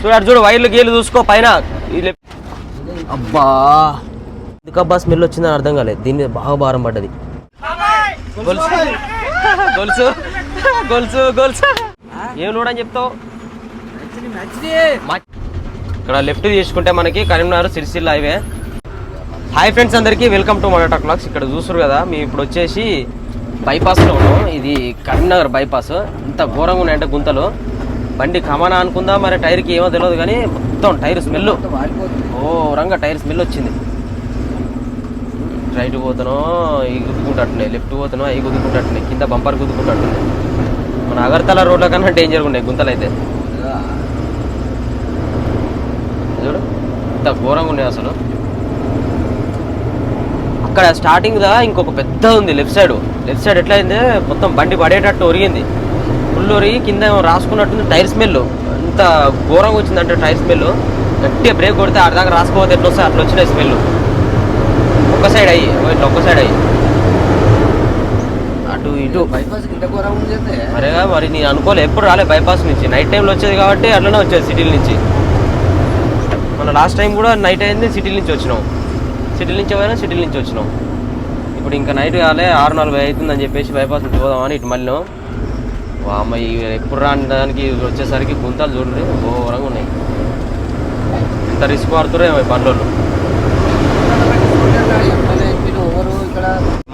చూడు చూడు వైర్లు గీలు చూసుకో పైన. అబ్బా. ఎందుకబ్బా స్మెల్ వచ్చిందని అర్థం కాలేదు. దీని మీద బాగా భారం పడ్డది. గొలుసు. గొలుసు. గొలుసు గొలుసు. ఏం చూడని చెప్తావు? ఇక్కడ లెఫ్ట్ తీసుకుంటే మనకి Karimnagar Sirisilla highway. Hi friends అందరికీ వెల్కమ్ టు మొడటా క్లాక్స్. ఇక్కడ చూస్తారు కదా మేము ఇప్పుడు వచ్చేసి బైపాస్లో ఉన్నాం. ఇది కరీంనగర్ బైపాస్. ఇంత ఘోరంగా ఉన్నాయంటే గుంతలు. బండి కమానా అనుకుందా? మరి టైర్కి ఏమో తెలియదు కానీ మొత్తం టైర్ స్మెల్ ఓ రంగా టైర్ స్మెల్ వచ్చింది. రైట్ పోతానో ఈ గుద్దుకుంటున్నాయి లెఫ్ట్ పోతానో అవి గుద్దుకుంటున్నాయి కింద బంపర్ గుద్దుకుంటున్నాయి మన అగర్తల రోడ్ల కన్నా డేంజర్గా ఉన్నాయి గుంతలు అయితే చూడు ఇంత ఘోరంగా ఉన్నాయి అసలు. అక్కడ స్టార్టింగ్ దా ఇంకొక పెద్ద ఉంది లెఫ్ట్ సైడ్ లెఫ్ట్ సైడ్ ఎట్లా అయింది మొత్తం బండి పడేటట్టు ఒరిగింది. ఒరిగి కింద రాసుకున్నట్టుంది టైర్ స్మెల్. అంత ఘోరంగా వచ్చిందంటే టైర్ స్మెల్. గట్టిగా బ్రేక్ కొడితే ఆడదాకా రాసుకోవద్దు ఎట్లా వస్తాయి? అట్లా వచ్చినాయి స్మెల్. ఒక్క సైడ్ అయ్యి ఇట్లా ఒక్క సైడ్ అయ్యి. అటు ఇటు. బైపాస్ మరేగా మరి నేను అనుకోలే ఎప్పుడు రాలే బైపాస్ నుంచి. నైట్ టైంలో వచ్చేది కాబట్టి అట్లనే వచ్చేది సిటీల నుంచి. మన లాస్ట్ టైం కూడా నైట్ అయింది సిటీల నుంచి వచ్చినాం. సిటీల నుంచి పోయినా సిటీల నుంచి వచ్చినాం. ఇప్పుడు ఇంకా నైట్ కాలే ఆరు నలభై అవుతుందని చెప్పేసి బైపాస్ నుంచి పోదామని ఇటు మళ్ళీ అమ్మ ఎప్పుడు రాని దానికి వచ్చేసరికి గుంతలు చూడండి ఘోరంగా ఉన్నాయి. ఇంత రిస్క్ పడుతురో బండ్లు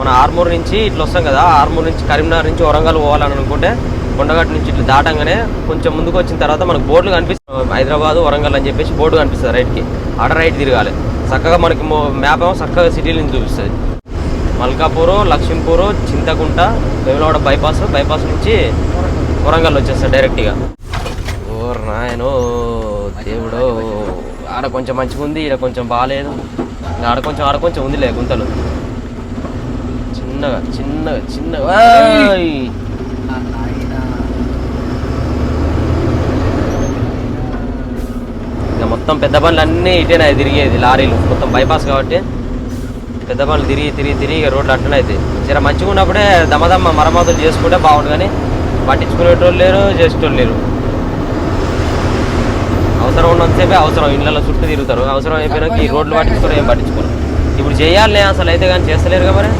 మన ఆర్మూర్ నుంచి ఇట్లా వస్తాం కదా ఆర్మూర్ నుంచి కరీంనగర్ నుంచి వరంగల్ పోవాలని అనుకుంటే కొండగట్టు నుంచి ఇట్లా దాటంగానే కొంచెం ముందుకు వచ్చిన తర్వాత మనకు బోర్డులు కనిపిస్తుంది హైదరాబాద్ వరంగల్ అని చెప్పేసి బోర్డు కనిపిస్తుంది రైట్కి. ఆడ రైట్ తిరగాలి. చక్కగా మనకి మ్యాప్ ఏమో చక్కగా సిటీ నుంచి చూపిస్తుంది. మల్కాపూరు లక్ష్మీపూరు చింతకుంట వేములవాడ బైపాస్ బైపాస్ నుంచి వరంగల్ వచ్చేస్తుంది డైరెక్ట్గా. ఓ నాయనో దేవుడో. ఆడ కొంచెం మంచిగా ఉంది ఈడ కొంచెం బాగాలేదు ఆడ కొంచెం ఆడ కొంచెం ఉందిలే గుంతలు. చిన్నగా చిన్నగా చిన్నగా. ఇక మొత్తం పెద్ద బండ్లు అన్నీ ఇటేనా తిరిగేది లారీలు. మొత్తం బైపాస్ కాబట్టి. పెద్ద బండ్లు తిరిగి తిరిగి తిరిగి రోడ్లు అట్లనే అవుతాయి జర మంచిగా ఉన్నప్పుడే దమదమ్మ మరమ్మతులు చేసుకుంటే బాగుండు కానీ పట్టించుకునేటోళ్ళు లేరు చేసేటోళ్ళు లేరు. అవసరం ఉన్నంతసేపే అవసరం ఇళ్ళలో చుట్టూ తిరుగుతారు. అవసరం అయిపోయినాక ఈ రోడ్లు పట్టించుకోరు ఏం పట్టించుకోరు. ఇప్పుడు చేయాలి అసలు అయితే కానీ చేస్తలేరు కదా మరి.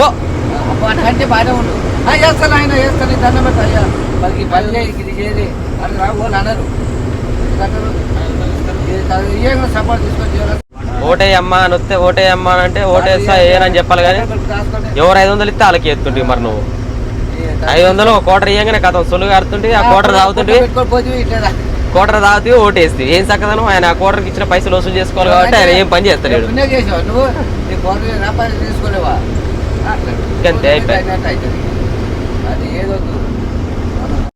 పో. అంటే బాగానే ఉండు. చేస్తాను ఆయన చేస్తాను ఈ దండం పెట్ట అయ్యా. వాళ్ళకి పని చేయి ఇది చేయది అని అనరు ఏం సపోర్ట్ తీసుకొని చేయాలి ఓటేయమ్మా అని వస్తే ఓటేయమ్మా అని అంటే ఓటేస్తా ఏనని చెప్పాలి కానీ ఎవరు ఐదు వందలు ఇస్తే వాళ్ళకి ఎత్తుంటే మరి నువ్వు. ఐదు వందలు ఒక కోటర్ ఇయ్యంగానే కథం సొల్లు కారుతుంటే ఆ కోటర్ తాగుతుంటే కోటర్ తాగుతూ ఓటేస్తే ఏం చక్కదనం ఆయన ఆ కోటర్కి ఇచ్చిన పైసలు వసూలు చేసుకోవాలి కాబట్టి ఆయన ఏం పని చేస్తలేడు. పుణ్యం చేసావు.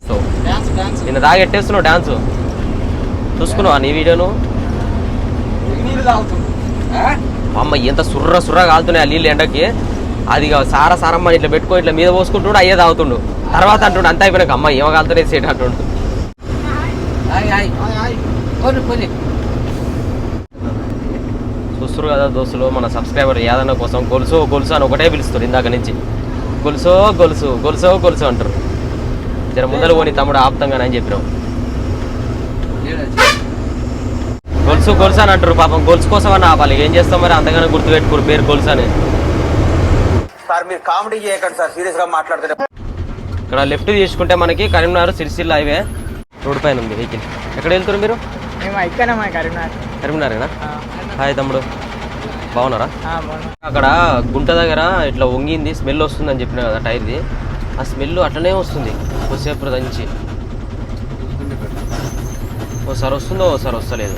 సో నిన్న తాగెట్టేస్తున్నావు డాన్స్? చూసుకున్నావా నీ వీడియోను? అమ్మ ఎంత సుర్ర సుర్ర కాలుతున్నాయి ఆ నీళ్ళు ఎండకి. అది సార సారమ్మ ఇట్లా పెట్టుకో ఇట్లా మీద పోసుకుంటుండు అయ్యే తాగుతుండు. తర్వాత అంటుండు అంత అయిపోయినాక అమ్మ ఏమో కాలుతున్నాయి సేట్ అంటుండు. చూస్తారు కదా దోస్తులు మన సబ్స్క్రైబర్ యాదన్న కోసం గొలుసు గొలుసు అని ఒకటే పిలుస్తారు ఇందాక నుంచి. గొలుసో గొలుసు గొలుసో గొలుసు అంటారు. జర ముందర పోని తమ్ముడు ఆపుతంగానే అని చెప్పినాం గొలుసు గొలుసు అని అంటారు. పాపం గొలుసు కోసం అని ఆపాలి. ఏం చేస్తాం మరి? అంతగానే గుర్తుపెట్టుకోరు పేరు గొలుసు అని సార్ మీరు కామెడీ చేయకండి సార్. సీరియస్గా మాట్లాడుతుంటే. ఇక్కడ లెఫ్ట్ తీసుకుంటే మనకి కరీంనగర్ సిరిసిల్ల హైవే రోడ్ పైన ఉంది వెహికల్. ఎక్కడ వెళ్తారు మీరు? మేము కరీంనగర్. కరీంనగరేనా? ఆ, హాయ్ తమ్ముడు. బాగున్నారా. అక్కడ గుంట దగ్గర ఇట్లా వంగింది స్మెల్ వస్తుందని చెప్పిన కదా టైర్ది. ఆ స్మెల్ అట్లనే వస్తుంది కొద్దిసేపు దంచి ఓసారి వస్తుందో ఓసారి వస్తలేదు.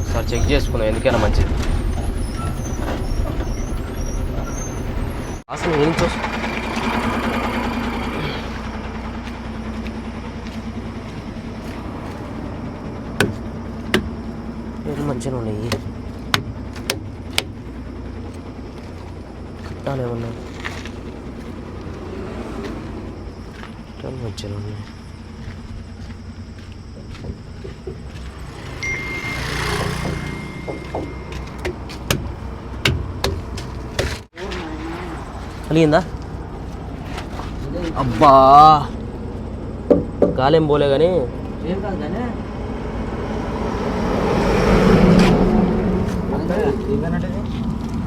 ఒకసారి చెక్ చేసుకుందాం ఎందుకైనా మంచిది. అసలు వస్తుంది ఏం మంచిగా ఉన్నాయి కట్టాలి ఏమన్నా? కట్టాలి మంచిగా ఉన్నాయి. కలిగిందా అబ్బా! గాలేం పోలే కానీ ఏం కాదు కానీ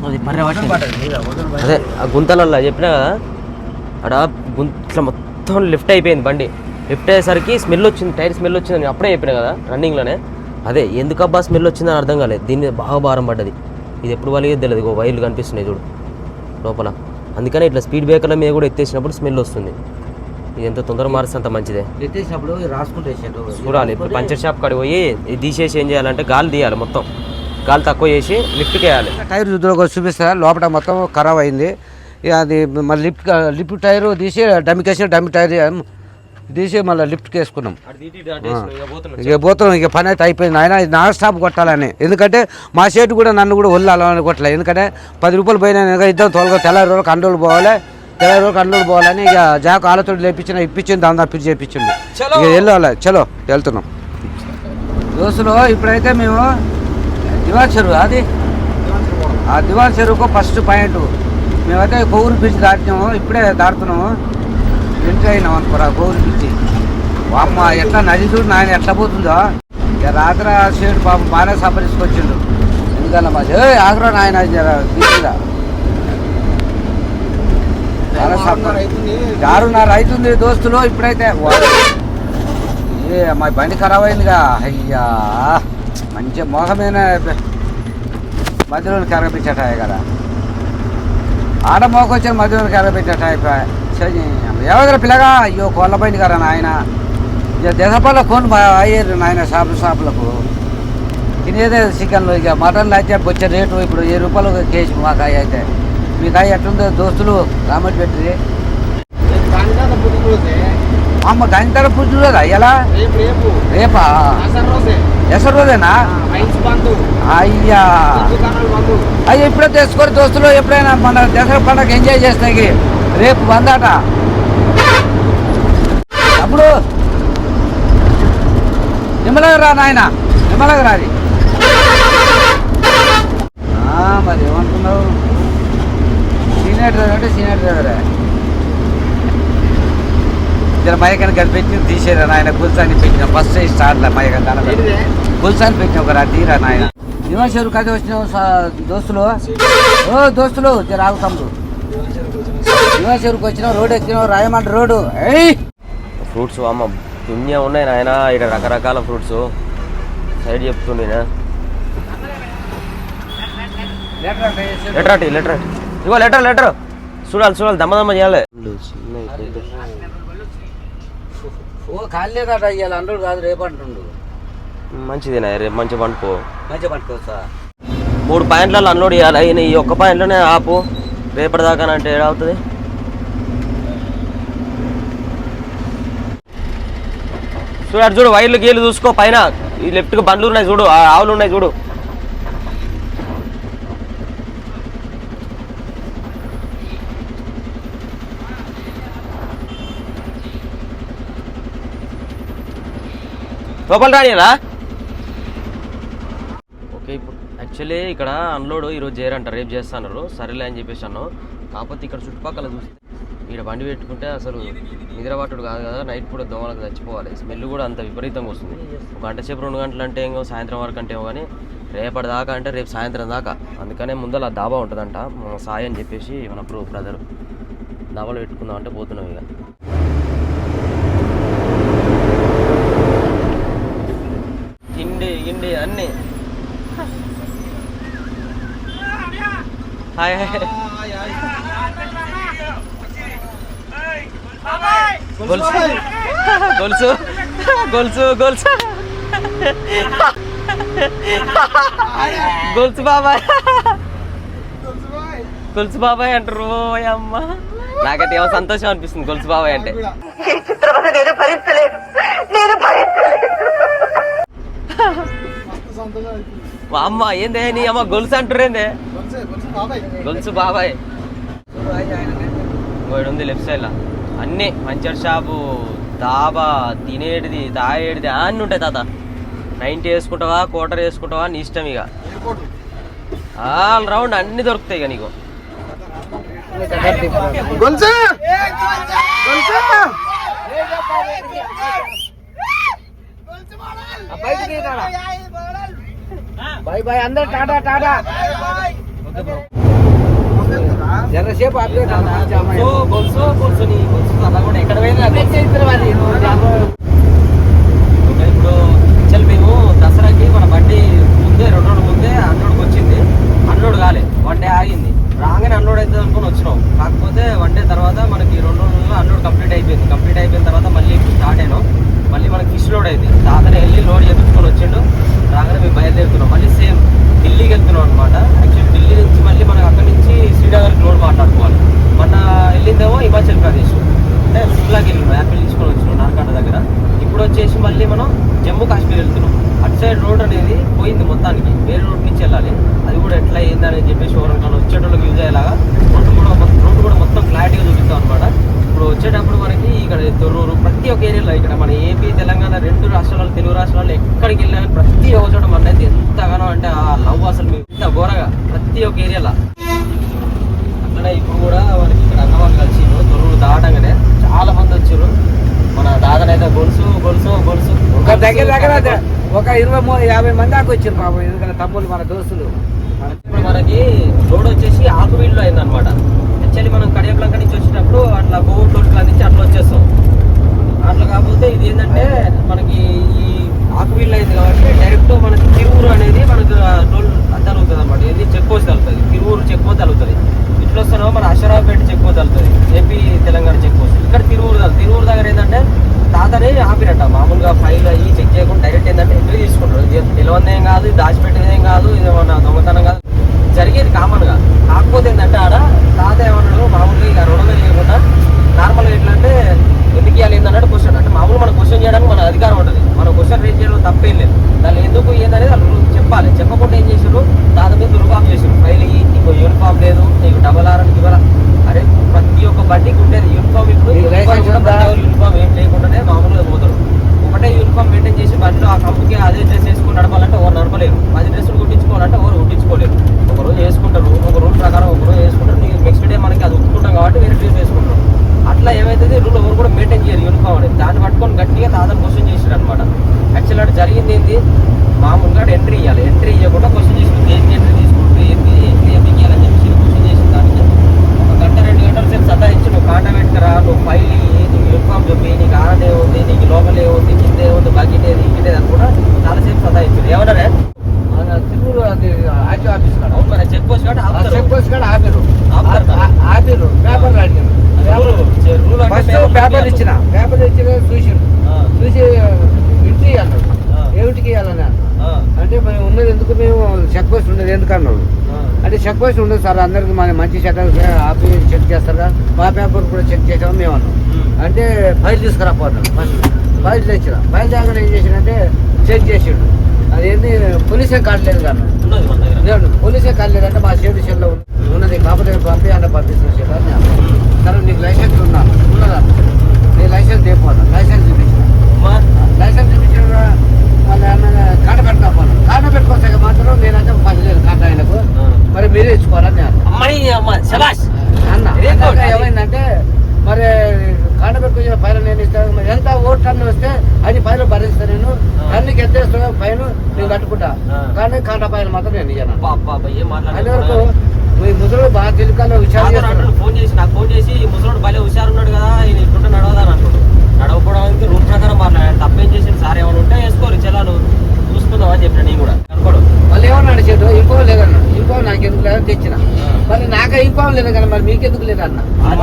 అది ఆ గుంతలల్లో చెప్పినా కదా? అక్కడ గుంత మొత్తం లిఫ్ట్ అయిపోయింది బండి. లిఫ్ట్ అయ్యేసరికి స్మెల్ వచ్చింది టైర్ స్మెల్ వచ్చింది నేను అప్పుడే చెప్పిన కదా రన్నింగ్లోనే అదే ఎందుకబ్బా స్మెల్ వచ్చిందని అర్థం కాలేదు. దీని మీద బాగా భారం పడ్డది. ఇది ఎప్పుడు వాళ్ళకి తెలియదు ఇగో వైర్లు కనిపిస్తున్నాయి చూడు లోపల. అందుకనే ఇట్లా స్పీడ్ బ్రేకర్ల మీద కూడా ఎత్తేసినప్పుడు స్మెల్ వస్తుంది. ఇది ఎంత తొందరగా మారిస్తే అంత మంచిదే. ఎత్తేసినప్పుడు రాసుకుంటే చూడాలి ఇప్పుడు పంచర్ షాప్ కాడికి పోయి ఇది తీసేసి ఏం చేయాలంటే గాలి తీయాలి మొత్తం. గాలి తక్కువ చేసి లిఫ్ట్కి వేయాలి. టైర్ రుద్దులోకి చూపిస్తా లోపల మొత్తం ఖరాబ్ అయింది. ఇక అది మళ్ళీ లిఫ్ట్ లిఫ్ట్ టైర్ తీసి డమ్మికేసి డమ్మి టైర్ తీసి మళ్ళీ లిఫ్ట్కి వేసుకున్నాం. ఇక పోతున్నాం. ఇక పని అయితే అయిపోయింది. ఆయన ఇది నా స్టాప్ కొట్టాలని. ఎందుకంటే మా షేటు కూడా నన్ను కూడా వల్లాలని కొట్టలే. ఎందుకంటే పది రూపాయలు పోయినా నేను ఇద్దరు తొలగ తెల్లారి రోజులు కంట్రోల్ పోవాలి. తెల్లారి రోజులు కంట్రోల్ పోవాలని ఇక జాకు ఆలతో లేపించిన ఇప్పించింది దాని తప్పించి చేపించింది ఇక వెళ్ళాలి. చలో వెళ్తున్నాం. దోస్తులు ఇప్పుడైతే మేము దివాన్ చెరువు అది ఆ దివాన్ చెరువుకు ఫస్ట్ పాయింట్ మేమైతే కొవ్వూరు బ్రిడ్జ్ దాటినాము ఇప్పుడే దాటుతున్నాము. ఎంటర్ అయినాం అనుకోరా కొవ్వూరు బ్రిడ్జ్ అమ్మ ఎట్లా నది చూడు నాయన ఎట్లా పోతుందో. ఇక రాత్రి ఆ సేడు పాపం బాగానే సంపరించుకొచ్చిండు ఎందుకన్నా మా ఏ ఆగ్రో నాయన బీచ్గా చాలా ఆరున్నర అవుతుంది దోస్తులు ఇప్పుడైతే. వా- ఏ మా బండి ఖరాబ్ అయిందిగా. అయ్యా. మంచి మోహమైన మధ్యలో కరపించటాయి కదా ఆడ మోకొచ్చిన మధ్యలో కరపించటాయి ఎవరి పిల్లగా? అయ్యో కోళ్ళ బండి కదా నాయన ఇక దశపల్ల కొను అయ్యారు నాయన షాపు షాపులకు. తినేదే చికెన్లు ఇక మటన్లు అయితే వచ్చే రేటు ఇప్పుడు ఏ రూపాయలు కేజీ మాకు అవి అయితే. మీకు అవి ఎట్లుందో దోస్తులు రామటి పెట్టి. అమ్మ గంటల పుట్టిన రోజా ఎలా? రేపా రోజేనా అయ్యా. అయ్యి ఇప్పుడే తెచ్చుకొని దోస్తులు ఎప్పుడైనా మన దసరా పండుగ ఎంజాయ్ చేస్తాయి రేపు బందాట అప్పుడు నిమ్మలగా రా నాయన నిమ్మలగా రాది. ఆ, మరి ఏమనుకున్నావు సీనియర్ డ్రైవర్ అంటే సీనియర్ డ్రైవరే. జర మైకని కనిపించి తీసేరా నాయన. గుల్సాని పెట్టిన ఫస్ట్ స్టార్ట్ మైకన్ గుల్సాని పెట్టిన ఒక తీరా నాయన. దివాశరు కథ వచ్చిన దోస్తులు? ఓ దోస్తులు జర ఆగు తమ్ముడు. దివాశరుకు వచ్చిన రోడ్ ఎక్కిన రాయమంట రోడ్డు. ఏయ్! ఫ్రూట్స్ అమ్మ దున్యా ఉన్నాయి నాయన. ఇక్కడ రకరకాల ఫ్రూట్స్. సైడ్ చెప్తుండేనా లెటర్ లెటర్ ఇగో లెటర్ లెటర్. చూడాలి చూడాలి. దమ్మ దమ్మ చేయాలి. ఓ కదా ఇవాళ అండ్రుడు కాదు రేపు అంటుండు. మంచిదేనా రేపు మంచి పండుకో మంచిగా పట్టుకోవచ్చా మూడు పాయింట్లలో అన్లోడ్ చేయాలి? అయిన ఈ ఒక్క పాయింట్లోనే ఆపు. రేపటి దాకా అంటే ఏడవుతుంది చూడు అటు చూడు వైర్లు గీలు చూసుకో పైన. ఈ లెఫ్ట్కి బండ్లు ఉన్నాయి చూడు ఆ ఆవులు ఉన్నాయి చూడు. లోపల రానియరా? ఓకే ఇప్పుడు యాక్చువల్లీ ఇక్కడ అన్లోడ్ ఈరోజు చేయరంట రేపు చేస్తాను సరేలే అని చెప్పేసి అన్నాం. కాకపోతే ఇక్కడ చుట్టుపక్కల చూస్తే ఇక్కడ బండి పెట్టుకుంటే అసలు నిద్రపాటుడు కాదు కదా నైట్ కూడా దోమలకు చచ్చిపోవాలి. స్మెల్ కూడా అంత విపరీతంగా వస్తుంది. ఒక గంట సేపు రెండు గంటలు అంటే ఏమో సాయంత్రం వరకు అంటే ఏమో కానీ రేపటి దాకా అంటే రేపు సాయంత్రం దాకా. అందుకనే ముందర దాబా ఉంటుందంట. సాయి అని చెప్పేసి మన ప్రూ బ్రదర్ దాబాలో పెట్టుకుందాం అంటే పోతున్నాం ఇక తిండి గిండి అన్ని. హాయ్. గొలుసు. గొలుసు. గొలుసు గొలుసు. గొలుసు బాబాయ్. గొలుసు బాబాయ్ అంటారు. అమ్మ. నాకైతే ఏమో సంతోషం అనిపిస్తుంది గొలుసు బాబాయ్ అంటే. నేను భరించలేదు. నేను భరించలేదు. అమ్మ ఏందే నీ అమ్మ గొలుసు అంటారేందే గొలుసు బాబాయ్. ఇంకోటి ఉంది లెఫ్ట్ సైడ్ అన్నీ పంచర్ షాపు దాబా తినేటిది తాగేటిది అన్నీ ఉంటాయి తాత. నైంటీ వేసుకుంటావా క్వార్టర్ వేసుకుంటావా నీ ఇష్టం ఇక. ఆల్ రౌండ్ అన్నీ దొరుకుతాయి ఇక నీకు. గొలుసు! గొలుసు! బాయ్ బాయ్ అందరు టాటా టాటా. కూడా ఎక్కడ పోయినా ఇప్పుడు యాక్చువల్ మేము దసరాకి మన బండి ముందే రెండు రోజుల ముందే అన్లోడ్కి వచ్చింది. అన్లోడ్ కాలే వన్ డే ఆగింది. రాగానే అన్లోడ్ అవుతుంది అనుకుని వచ్చినాం. కాకపోతే వన్ డే తర్వాత మనకి రెండు రోజుల్లో అన్లోడ్ కంప్లీట్ అయిపోయింది కంప్లీట్ అయిపోయిన తర్వాత మళ్ళీ స్టార్ట్ అయినాం మళ్ళీ మనకి ఫిష్ లోడ్ అయింది తాతనే వెళ్ళి లోడ్ చేపించుకొని వచ్చిండు రాగానే మేము బయలుదేరుతున్నాం మళ్ళీ సేమ్ ఢిల్లీకి వెళ్తున్నాం అనమాట యాక్చువల్లీ ఢిల్లీ నుంచి మళ్ళీ మనకి అక్కడి నుంచి శ్రీనగర్కి లోడ్ మాట్లాడుకోవాలి మొన్న వెళ్ళిందేమో హిమాచల్ ప్రదేశ్ అంటే సిమ్లాకి వెళ్ళినాం యాపిల్ తీసుకొని వచ్చినాం నార్కాట దగ్గర ఇప్పుడు వచ్చేసి మళ్ళీ మనం జమ్మూ కాశ్మీర్ వెళ్తున్నాం అటు సైడ్ రోడ్ అనేది పోయింది మొత్తానికి వేరే రోడ్ నుంచి వెళ్ళాలి అది కూడా ఎట్లా అయింది అని చెప్పేసి ఎవరికైనా వచ్చేటోళ్ళకి యూజ్ అయ్యేలాగా రోడ్డు కూడా రోడ్డు కూడా మొత్తం క్లారిటీగా చూపిస్తాం అనమాట ఇప్పుడు వచ్చేటప్పుడు మనకి ఇక్కడ తొర్రూరు ప్రతి ఒక్క ఏరియాలో ఇక్కడ మన ఏపీ తెలంగాణ రెండు రాష్ట్రాలలో తెలుగు రాష్ట్రాల్లో ఎక్కడికి వెళ్ళినా కానీ ప్రతి ఒక్క చోట మన అయితే ఎంతగానో అంటే ఆ లవ్ అసలు మేము ఇంత ఘోరగా ప్రతి ఒక్క ఏరియాలో. అట్లనే ఇప్పుడు కూడా మనకి ఇక్కడ అన్న వాళ్ళు కలిసిరు తొర్రూరు దాటంగానే చాలా మంది వచ్చారు మన దాదనైతే గొలుసు గొలుసు గొలుసు. ఒక దగ్గర దగ్గర ఒక ఇరవై మూడు యాభై మంది దాకా వచ్చారు పాపం ఎందుకంటే తమ్ముళ్ళు మన దోస్తులు. ఇప్పుడు మనకి రోడ్ వచ్చేసి ఆకువీల్లో అయింది అనమాట యాక్చువల్లీ మనం కడియప్లంక నుంచి వచ్చేటప్పుడు అట్లా కోవిడ్ నుంచి అట్లా వచ్చేస్తాం. అట్లా కాకపోతే ఇది ఏంటంటే మనకి ఈ ఆకువీళ్ళు అయింది కాబట్టి డైరెక్ట్ మనకి తిరువురు అనేది మనకు టోల్ తగులుతుంది అనమాట ఇది చెక్ పోస్ట్ తగులుతుంది. తిరువురు చెక్ పోస్ట్ తలుగుతుంది ఇట్లా వస్తానో మన అషరాపేట చెక్ పోస్ట్ తగులుతుంది. AP Telangana check post. ఇక్కడ తిరువురు తిరువురు దగ్గర ఏంటంటే తాతనే ఆపిరట మామూలుగా ఫైల్ అయ్యి చెక్ చేయకుండా డైరెక్ట్ ఏంటంటే ఎంట్రీ తీసుకుంటారు ఇది తెలియదేం కాదు ఇది దాచిపెట్టేదేం కాదు ఇది మన దొంగతనం కాదు జరిగేది కామన్గా కాకపోతే ఏంటంటే ఆడ తాత ఏమన్నాడు మామూలుగా ఇక రుణం చేయకుండా నార్మల్గా ఎట్లా అంటే ఎందుకు ఇవ్వాలి ఏందన్నట్టు క్వశ్చన్ అంటే మామూలు మనం క్వశ్చన్ చేయడానికి మన అధికారం ఉంటుంది మన క్వశ్చన్ రేజ్ చేయడం తప్పేం లేదు దాన్ని ఎందుకు ఏందనేది వాళ్ళు చెప్పాలి చెప్పకుండా ఏం చేశారు దాని మీద దుర్భావం చేశారు ఫైల్ ఇయ్యి నీకు యూనిఫామ్ లేదు నీకు డబల్ ఆర్ అని ఇవ్వాల అరే ప్రతి ఒక్క బండికి ఉండేది యూనిఫామ్ ఇప్పుడు నీకు లైసెన్స్ ఉందా? యూనిఫామ్ ఏం లేకుండానే మామూలుగా పోతారు ఒకటే యూనిఫామ్ మెయింటైన్ చేసి బండిలో ఆ కంపెనీకి అదే డ్రెస్ వేసుకుని నడపాలంటే ఎవరు నడపలేరు పది డ్రెస్సులు కుట్టించుకోవాలంటే ఎవరు కుట్టించుకోలేరు ఒక రోజు వేసుకుంటారు ఒక రూల్ ప్రకారం ఒక రోజు వేసుకుంటారు నెక్స్ట్ డే మనకి అది ఉట్టుకుంటాం కాబట్టి వేరే డ్రెస్ వేసుకుంటారు అట్లా ఏమైతుంది రూల్ ఎవరు కూడా మెయింటైన్ చేయరు యూనిఫామ్ అనేది దాన్ని పట్టుకొని గట్టిగా తాతను క్వశ్చన్ చేసారు అనమాట యాక్చువల్ అటు జరిగింది ఏంటి మామూలుగా ఎంట్రీ ఇవ్వాలి ఎంట్రీ ఇవ్వకుండా క్వశ్చన్ చేసి దేనికి ఎంట్రీ తీసుకుంటూ ఏంటి ఎంట్రీ ఎందుకు ఇవ్వాలని చెప్పేసి క్వశ్చన్ చేసిన దానికి ఒక గంట రెండు గంటల సేపు సతాయించి నువ్వు కాంట పెట్టుకురా నువ్వు ఫైల్ ఇయ్యి, నీకు యూనిఫామ్ చూపి నీకు ఆరనే ఉంది నీకు లోపలే ఉంది కిందే ఉంది బకెట్ ఏది ఇంకేది అని కూడా చాలాసేపు సతాయించారు ఏమన్నారే మన తిరువురు అది ఆర్టీ ఆఫీస్ కాడ అవును మరి చెక్ పోస్ట్ కాబట్టి ఆపుతారు. చెక్ పోస్ట్ కాడ ఆపారు ఆపుతారు కదా. ఆ- ఆపారు పేపర్లు అడిగారు రూలు, చే- రూలు అంటే ఫస్ట్ పేపర్ పేపర్ ఇవ్వాలి. ఇచ్చిన పేపర్ ఇచ్చిన చూసిండు ఆ, చూసి ఇంట్రీ అన్నాడు ఆ. ఏమిటికి ఇవ్వాలని అన్నాడు ఆ, అంటే మేము ఉన్నది ఎందుకు మేము చెక్ పోస్ట్ ఉండదు ఎందుకు అన్నాడు ఆ. అంటే చెక్ పోస్ట్ ఉండదు సార్ అందరికి మన మంచి చెడ్డ ఆపి చెక్ చేస్తారు? కదా మా పేపర్ కూడా చెక్ చేసాము మేము. అన్నాం. అంటే ఫైల్ తీసుకురా పోతాం ఫస్ట్. ఫైల్ తెచ్చిన ఫైల్ దగ్గర ఏం చేసిండంటే చెక్ చేసిండు. అదేంటి పోలీసే కార్డు లేదు కదా లేదు పోలీసే కార్డు లేదంటే మా షేడ్ షెడ్లో ఉన్నది. కాకపోతే పంపి అంటే పంపిస్తున్న షెడ్ అని. సరే నీకు లైసెన్స్ ఉన్నా. ఉన్నదా? నీ లైసెన్స్ తెపోతా లైసెన్స్ చూపించిన లైసెన్స్ చూపించిన ఏమన్నా కాట పోను కాట పెట్టుకోసాక మాత్రం నేనంటే పది లేదు కాట ఆయనకు. మరి మీరే ఇచ్చుకోవాలని అమ్మని అమ్మ శబాష్ అన్న ఏమైందంటే మరి కాట పెట్టుకొచ్చిన పైన నేను ఇస్తాను మరి ఎంత ఓటు టన్ను వస్తే అది పైన భరిస్తాను నేను. టన్నుకి ఎంత ఇస్తానో పైన నేను కట్టుకుంటా. కానీ కాట పైన మాత్రం నేను ఇయ్యను. అబ్బా, అబ్బా, అబ్బా, ఏం అది వరకు మాట్లాడుతున్నారు మీ ముసలు బాగా తెలుకాలో విచారం ఫోన్ చేసి నాకు ఫోన్ చేసి ఈ ముసలోడు భలే హుషారున్నాడు కదా ఈయన ఇట్లుంటే నడవదా అని అంటాడు నడవకపోవడానికి రూల్ ప్రకారం మాట్లాడాడు తప్పేం చేసింది సార్ ఏమైనా ఉంటే వేసుకోరు. చలాను చూసుకుందాం అని చెప్పిన నేను కూడా. అనుకోడు వాళ్ళు ఏమన్నాడు చెడు ఇంకో లేదన్న. ఇంకో నాకు ఎందుకు లేదని తెచ్చిన. మరి నాకు ఇంకో లేదు కదా మరి మీకెందుకు లేదన్న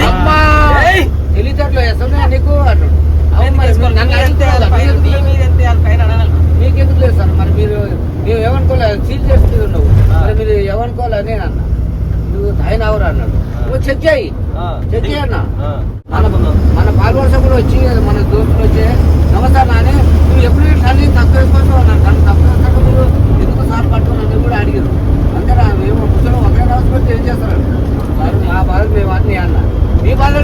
అమ్మా! ఏయ్! తెలివితేటలో వేస్తున్నా నీకు అన్నాడు. ఎందుకు మీ మీకెందుకు మీ లేదు? సార్? మరి మీరు మేము ఏమనుకోలేదు సీల్ చేసుకుని ఉన్నావు. మరి మీరు ఏమనుకోవాలి నేను అన్న. నువ్వు ఆయన ఎవరు అన్నాడు. నువ్వు చెక్ చేయి. చెక్ చేయన్నా? మన పాల్వర్ష కూడా వచ్చి మన దోస్తులు వచ్చి నమస్తే నాని నువ్వు ఎప్పుడు తల్లి తక్కువ వేసుకోవచ్చు అన్నాడు తను తక్కువ మీరు ఎందుకు సార్ పట్టుకుని కూడా అడిగారు. అంతేనా మేము ముసలి ఒకే రాసుకుంటే ఏం చేస్తారు. మా బాధ మేము అన్ని అన్న. మీ బాధ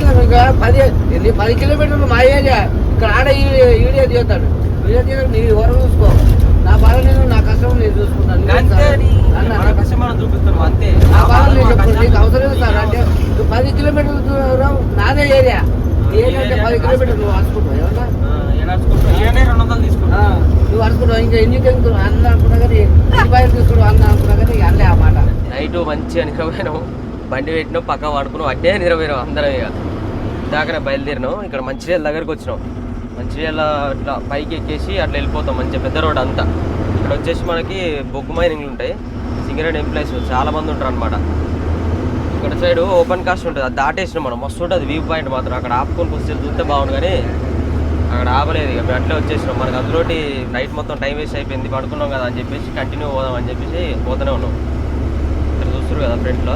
పది ఇది పది కిలోమీటర్లు మా ఏరియా ఇక్కడ ఆడ ఈ వీడియో తీస్తాడు. వీడియో తీయడం నీ వరకు చూసుకో నా నేను నా కష్టం చూపిస్తాం అవసరం లేదు సార్. అంటే పది కిలోమీటర్ల దూరం నాదే ఏరియా. ఏంటంటే పది కిలోమీటర్లు నువ్వు అరుచుకుంటావు నువ్వు ఇంకా ఎన్ని అన్న అనుకున్నా కానీ అన్న అనుకున్నా కానీ అల్లే ఆ మాట. నైట్ మంచి అనుకోపోయినావు బండి పెట్టినాం పక్క పడుకున్నావు అడ్డే నిరపోయినావు అందరం ఇక. దాకా బయలుదేరినాం ఇక్కడ మంచిర్యాల దగ్గరకు వచ్చినాం మంచిర్యాల ఇట్లా పైకి ఎక్కేసి అట్లా వెళ్ళిపోతాం మంచిగా పెద్ద రోడ్ అంతా. ఇక్కడ వచ్చేసి మనకి బొగ్గు మైనింగ్లు ఉంటాయి. సింగరేడ్ ఎంప్లాయీస్ చాలా మంది ఉంటారు అనమాట ఇక్కడ సైడ్ ఓపెన్ కాస్ట్ ఉంటుంది. అది దాటేసినాం మనం. మస్తు ఉంటుంది. వ్యూ పాయింట్ మాత్రం. అక్కడ ఆపుకొని కూర్చొని చూస్తే బాగుండు కానీ అక్కడ ఆపలేదు. ఇక మేము అట్లే వచ్చేసినాం. మనకి అందులోటి నైట్ మొత్తం టైం వేస్ట్ అయిపోయింది. పడుకున్నాం కదా అని చెప్పేసి కంటిన్యూ పోదాం అని చెప్పేసి పోతూనే ఉన్నాం. ఇక్కడ చూస్తారు కదా ఫ్రంట్లో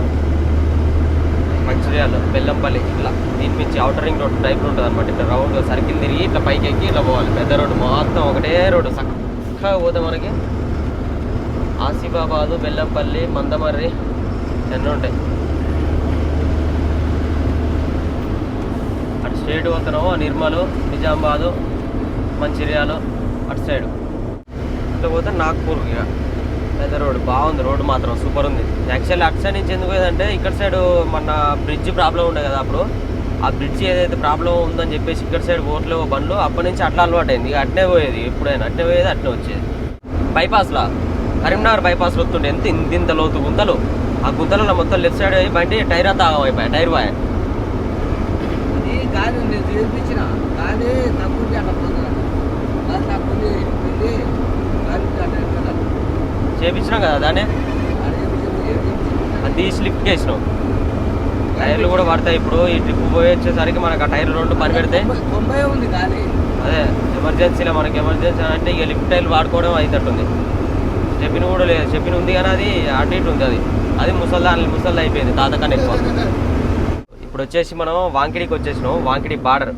మంచిర్యాల బెల్లంపల్లి ఇట్లా. దీని నుంచి అవుటర్ రింగ్ రోడ్ టైప్ ఉంటుంది అనమాట ఇట్లా రౌండ్ సర్కిల్ తిరిగి ఇట్లా పైకి ఎక్కి ఇట్లా పోవాలి. పెద్ద రోడ్డు మొత్తం ఒకటే రోడ్డు. చక్కగా పోతే మనకి ఆసిఫాబాదు బెల్లంపల్లి మందమర్రి ఎన్నో ఉంటాయి. అటు స్టేట్ పోతున్నాము నిర్మలు నిజామాబాదు మంచిర్యాలు అటు సైడ్ ఇట్లా పోతే నాగ్పూర్ ఇక. పెద్ద రోడ్ బాగుంది రోడ్ మాత్రం సూపర్ ఉంది. యాక్చువల్లీ అటు సైడ్ నుంచి ఎందుకు అంటే ఇక్కడ సైడ్ మన బ్రిడ్జ్ ప్రాబ్లం ఉండే కదా అప్పుడు. ఆ బ్రిడ్జ్ ఏదైతే ప్రాబ్లం ఉందని చెప్పేసి ఇక్కడ సైడ్ ఓట్లేవో బండ్లు అప్పటి నుంచి అట్లా అలవాటు అయింది. ఇక అట్నే పోయేది ఎప్పుడైనా అట్నే పోయేది అట్నే వచ్చేది. బైపాస్లా కరీంనగర్ బైపాస్ వస్తుండే. ఎంత ఇంత ఇంత లోతు గుంతలు? ఆ గుంతలలో మొత్తం లెఫ్ట్ సైడ్ అయి బండి టైర్ అంతా అయిపోయాయి టైర్ బాయ్ అది గాలి నేను చేయించిన గాలి తక్కువ అట్లా పొందాలి తక్కువ వెళ్ళి చేపించినాం కదా దాన్ని? అది లిఫ్ట్కి వేసినాం టైర్లు కూడా పడతాయి ఇప్పుడు. ఈ ట్రిప్ పోయి వచ్చేసరికి మనకు ఆ టైర్లు రెండు పని పెడతాయి ఉంది అదే ఎమర్జెన్సీలో మనకి ఎమర్జెన్సీ అంటే ఇక లిఫ్ట్ టైర్లు వాడుకోవడం అయినట్టుంది చెప్పిన కూడా లేదు. చెప్పిన ఉంది కానీ అది అటు ఇటు ఉంది అది. అది ముసల్దా ముసల్దా అయిపోయింది. తాత కన్నా ఎక్కువ. ఇప్పుడు వచ్చేసి మనం వాంకిడికి వచ్చేసినాం. వాంకిడి బార్డర్.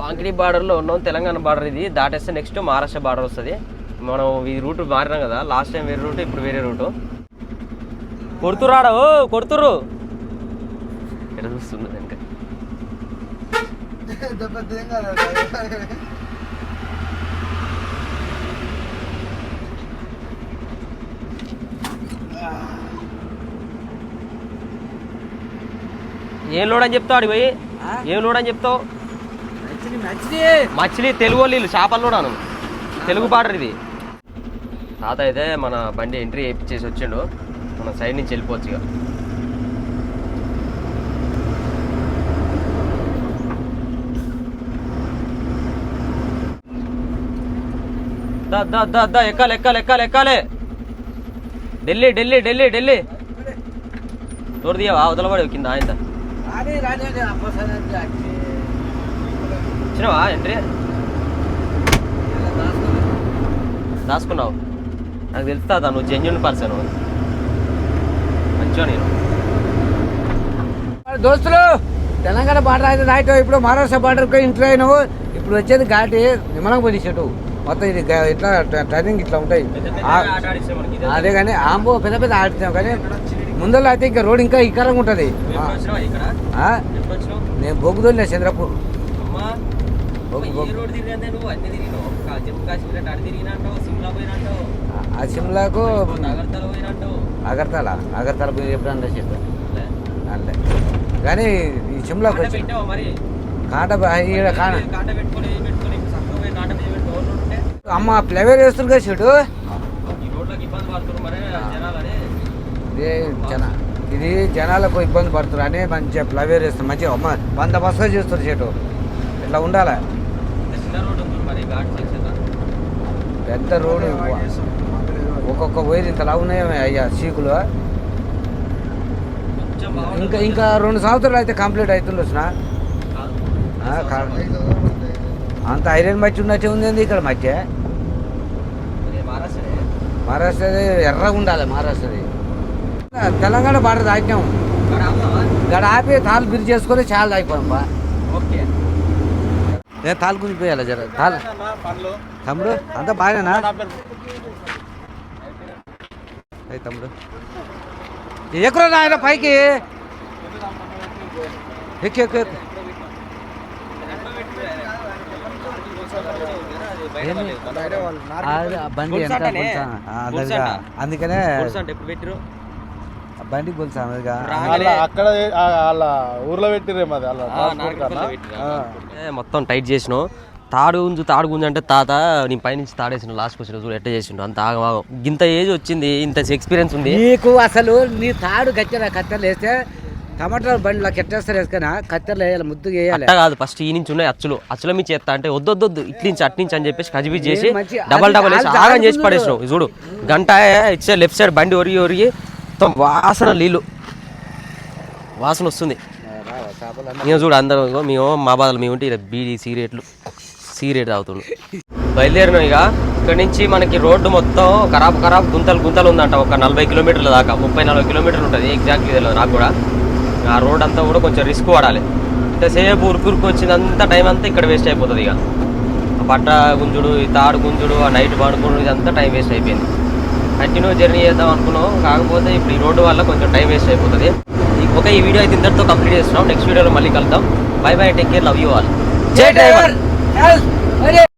వాంకిడి బార్డర్లో ఉన్నాం. తెలంగాణ బార్డర్ ఇది. దాటేస్తే నెక్స్ట్ మహారాష్ట్ర బార్డర్ వస్తుంది. మనం ఈ రూట్ మారినాం కదా లాస్ట్ టైం వేరే రూట్ ఇప్పుడు వేరే రూటు. కొడుతురాడా ఓ కొడుతురు ఎక్కడ చూస్తున్నది ఇంకా ఏం లోడ్ అని చెప్తావు అడిగి పోయి? ఏం లోడ్ అని చెప్తావు మచిలీ తెలుగు వాళ్ళు చేపలు లోడాను. తెలుగు బార్డర్ ఇది తాత అయితే మన బండి ఎంట్రీ చేసి వచ్చిండు. మన సైడ్ నుంచి వెళ్ళిపోవచ్చు ఇక. దా దా దా దా ఎక్కాలి ఎక్కాలి ఎక్కాలి ఎక్కాలి. ఢిల్లీ ఢిల్లీ ఢిల్లీ ఢిల్లీ. తోడు దియవా అవతల పడి కింద ఆయన వచ్చినావా ఎంట్రీ? దాచుకున్నావు? నాకు తెలుస్తా నువ్వు జెన్యున్ పర్సన్ మంచిగా నేను. దోస్తులు తెలంగాణ బార్డర్ అయితే దాటో ఇప్పుడు మహారాష్ట్ర బార్డర్కి ఎంటర్ అయినావు. ఇప్పుడు వచ్చేది ఘాటి నిమ్మలం పోయి చెట్టు మొత్తం ఇది ఇట్లా టర్నింగ్ ఇట్లా ఉంటాయి. అదే కానీ ఆంబో పెద్ద పెద్ద ఆడుతాం కానీ ముందర అయితే ఇంకా రోడ్ ఇంకా ఇకరంగా ఉంటుంది? నేను బొగ్గుదొల్లే చంద్రపూర్. బొగ్గు- బొగ్గు. ఆ సిమ్లాకు అగర్తల అగర్తల పోయి ఎప్పుడన్నా చెప్పాను అల్లే కానీ ఈ సిమ్లాకు వచ్చి కాట ఈడ అమ్మ ఫ్లేవర్ వేస్తుంది కదా చెడు? ఇది జన ఇది జనాలకు ఇబ్బంది పడుతున్నారు అని మంచిగా ఫ్లవేర్ వేస్తారు మంచిగా అమ్మ వంద బస్సులు చేస్తారు చెట్టు ఇట్లా ఉండాలి? పెద్ద రోడ్డు ఒక్కొక్క వైర్ ఇంతలా లావు ఉన్నాయి అయ్యా? చీకులు. ఇంకా ఇంకా రెండు సంవత్సరాలు అయితే కంప్లీట్ అవుతుంది వచ్చిన అంత ఐరన్ మట్టి ఉన్నట్టే ఉంది ఇక్కడ మధ్య మహారాష్ట్రది ఎర్రగా ఉండాలి మహారాష్ట్రది. తెలంగాణ బార్డర్ దాటినాం ఇక్కడ ఆపి తాళ్ళు బిరి చేసుకొని చాలా అయిపోయాం బా. ఓకే. ఏ తాళ్ళు గుంజిపోయాలి జర? తాళ్ళు తమ్ముడు అంతా బాగానేనా? అయ్యి తమ్ముడు. ఎక్కడ ఆయన పైకి? ఎక్కు ఎక్కు ఎక్కు. బండి ఎంత? అందుకనే అంటే ఎప్పుడు పెట్టిరు ఆ బండి గుల్సా వాళ్ళ అక్కడ వాళ్ళ ఊర్లో మొత్తం టైట్ చేసినావు. తాడు గుంజు తాడు గుంజు అంటే తాత నీ పైనుంచి తాడేసిన లాస్ట్కి వచ్చిన చూడు ఎట్ట చేసిండు అంత ఆగమాగం. ఇంత ఏజ్ వచ్చింది ఇంత ఎక్స్పీరియన్స్ ఉంది. నీకు అసలు నీ తాడు కత్తెర కత్తెరలు వేస్తే టమాటాల బండిలో కెట్టేస్తారు వేసుకున్నా కత్తెరలు వేయాలి ముద్దుగా వేయాలి. అట్ట కాదు ఫస్ట్ ఈ నుంచి ఉన్నాయి అచ్చులు. అచ్చుల నుంచి ఎత్తా అంటే వద్దొద్దొద్దు ఇట్ల నుంచి అట్ నుంచి అని చెప్పేసి కజిబి చేసి డబల్ డబల్ వేసి ఆగం చేసి పడేసినావు. చూడు గంట ఇచ్చే లెఫ్ట్ సైడ్ బండి ఒరిగి ఒరిగి మొత్తం వాసన నీళ్ళు. వాసన వస్తుంది. మేము చూడు అందరం మేము మా బాధలు మేము ఉంటే ఇలా బీడీ సిగరెట్లు సిగరెట్ తాగుతుండు. బయలుదేరినాం ఇక. ఇక్కడ నుంచి మనకి రోడ్డు మొత్తం ఖరాబ్ ఖరాబ్ గుంతలు గుంతలు ఉందంట. ఒక నలభై కిలోమీటర్ల దాకా ముప్పై నలభై కిలోమీటర్లు ఉంటుంది. ఎగ్జాక్ట్లీ తెలియదు నాకు కూడా. ఆ రోడ్ అంతా కూడా కొంచెం రిస్క్ పడాలి. ఇంతసేపు ఉరుకురుకు వచ్చిందంతా టైం అంతా ఇక్కడ వేస్ట్ అయిపోతుంది ఇక. ఆ పట్ట గుంజుడు ఈ తాడు గుంజుడు ఆ నైట్ పడుకుడు ఇదంతా టైం వేస్ట్ అయిపోయింది. కంటిన్యూ జర్నీ చేద్దాం అనుకున్నాం కాకపోతే ఇప్పుడు ఈ రోడ్డు వల్ల కొంచెం టైం వేస్ట్ అయిపోతుంది ఒక ఈ వీడియో అయితే ఇంతటితో కంప్లీట్ చేస్తున్నాం నెక్స్ట్ వీడియోలో మళ్ళీ కలుద్దాం bye bye take care love you all జై డ్రైవర్